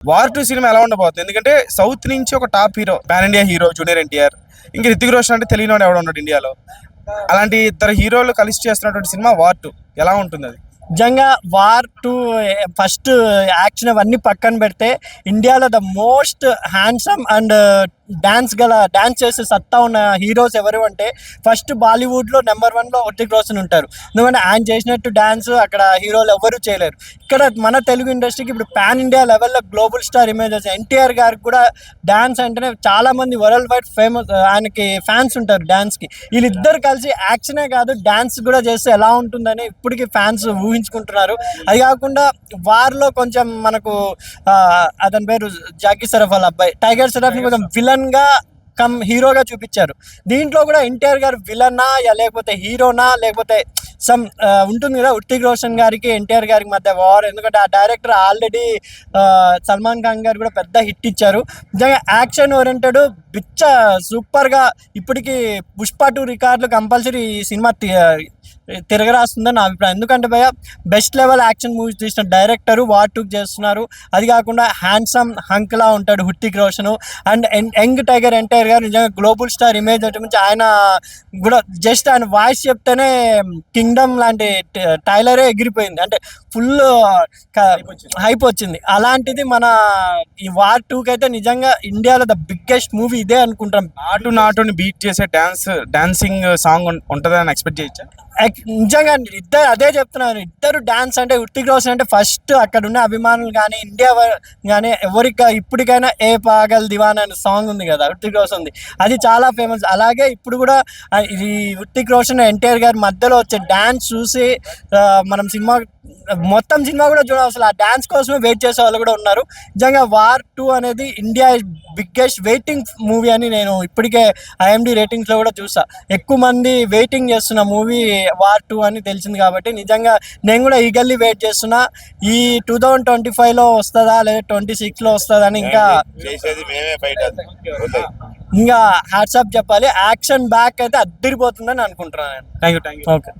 War two cinema ఎలా ఉండబోతుంది? ఎందుకంటే సౌత్ నుంచి ఒక top hero pan India hero Junior NTR ఇంకా రితిక్ రోషన్ అంటే తెలియని ఎవడ ఉన్నాడు ఇండియాలో అలాంటి ఇద్దరు హీరోలు కలిసి చేస్తున్నటువంటి సినిమా వార్ టూ ఎలా ఉంటుంది అది? నిజంగా వార్ టూ ఫస్ట్ యాక్షన్ అవన్నీ పక్కన పెడితే ఇండియాలో the most handsome and dance గల డాన్స్ చేసే సత్తా ఉన్న హీరోస్ ఎవరు అంటే ఫస్ట్ బాలీవుడ్లో నెంబర్ వన్లో హృతిక్ రోషన్ ఉంటారు. ఎందుకంటే ఆయన చేసినట్టు డాన్స్ అక్కడ హీరోలు ఎవరు చేయలేరు. ఇక్కడ మన తెలుగు ఇండస్ట్రీకి ఇప్పుడు పాన్ ఇండియా లెవెల్లో గ్లోబల్ స్టార్ ఇమేజెస్ ఎన్టీఆర్ గారికి కూడా డాన్స్ అంటేనే చాలా మంది వరల్డ్ వైడ్ ఫేమస్ ఆయనకి ఫ్యాన్స్ ఉంటారు డాన్స్కి వీళ్ళిద్దరు కలిసి యాక్షనే కాదు డాన్స్ కూడా చేస్తే ఎలా ఉంటుందని ఇప్పటికీ ఫ్యాన్స్ ఊహించుకుంటున్నారు. అది కాకుండా వారిలో కొంచెం మనకు అతని పేరు జాకీ సరఫ్ వాళ్ళ అబ్బాయి. టైగర్ సరఫ్ని కొంచెం విలన్గా కమ్ హీరోగా చూపించారు. దీంట్లో కూడా ఎన్టీఆర్ గారు విలనా లేకపోతే హీరోనా లేకపోతే సమ్ uh, ఉంటుంది కదా ఉట్టిక్ రోషన్ గారికి ఎన్టీఆర్ గారికి మధ్య వార్ ఎందుకంటే ఆ డైరెక్టర్ ఆల్రెడీ సల్మాన్ ఖాన్ గారు కూడా పెద్ద హిట్ ఇచ్చారు. నిజంగా యాక్షన్ ఓరియంటెడ్ బిచ్చ సూపర్గా ఇప్పటికీ పుష్ప టూ రికార్డులు కంపల్సరీ ఈ సినిమా uh, తిరగరాస్తుందని నా అభిప్రాయం. ఎందుకంటే భయ బెస్ట్ లెవెల్ యాక్షన్ మూవీస్ తీసిన డైరెక్టరు వార్ చేస్తున్నారు. అది కాకుండా హ్యాండ్సమ్ హంక్లా ఉంటాడు Hrithik Roshan. And young tiger NTR గారు నిజంగా గ్లోబల్ స్టార్ ఇమేజ్ నుంచి ఆయన కూడా జస్ట్ ఆయన వాయిస్ చెప్తేనే కింగ్ కింగ్డమ్ లాంటి టైలరే ఎగిరిపోయింది. అంటే ఫుల్ హైప్ వచ్చింది. అలాంటిది మన ఈ వార్ టూకి అయితే నిజంగా ఇండియాలో ద బిగ్గెస్ట్ మూవీ ఇదే అనుకుంటాం. నాటు నాటుని బీట్ చేసే డాన్స్ డాన్సింగ్ సాంగ్ ఉంటుందని ఎక్స్పెక్ట్ చేయొచ్చా? నిజంగా ఇద్దరు అదే చెప్తున్నారు. ఇద్దరు డాన్స్ అంటే ఉత్తిక్ రోషన్ అంటే ఫస్ట్ అక్కడ ఉన్న అభిమానులు కానీ ఇండియా కానీ ఎవరికి ఇప్పటికైనా ఏ పాగల్ దివాన్ అనే సాంగ్ ఉంది కదా ఉత్తిక్ రోషన్ ఉంది అది చాలా ఫేమస్. అలాగే ఇప్పుడు కూడా ఇది ఈ రోషన్ ఎన్టీఆర్ గారి మధ్యలో వచ్చే డాన్స్ చూసి మనం సినిమా మొత్తం సినిమా కూడా చూడవచ్చు ఆ డాన్స్ కోసమే వెయిట్ చేసే వాళ్ళు కూడా ఉన్నారు. నిజంగా వార్ టూ అనేది ఇండియా బిగ్గెస్ట్ వెయిటింగ్ మూవీ అని నేను ఇప్పటికే ఐఎండి రేటింగ్స్లో కూడా చూసా. ఎక్కువ మంది వెయిటింగ్ చేస్తున్న మూవీ వార్ టూ అని తెలిసింది కాబట్టి నిజంగా నేను కూడా ఈగల్లీ వెయిట్ చేస్తున్నా. ఈ టూ థౌజండ్ ట్వంటీ ఫైవ్లో వస్తుందా లేదా ట్వంటీ సిక్స్లో వస్తుందా అని ఇంకా. ఇంకా హ్యాట్సాప్ చెప్పాలి. యాక్షన్ బ్యాక్ అయితే అద్దరిపోతుందని అనుకుంటున్నాను నేను. Thank you thank you okay.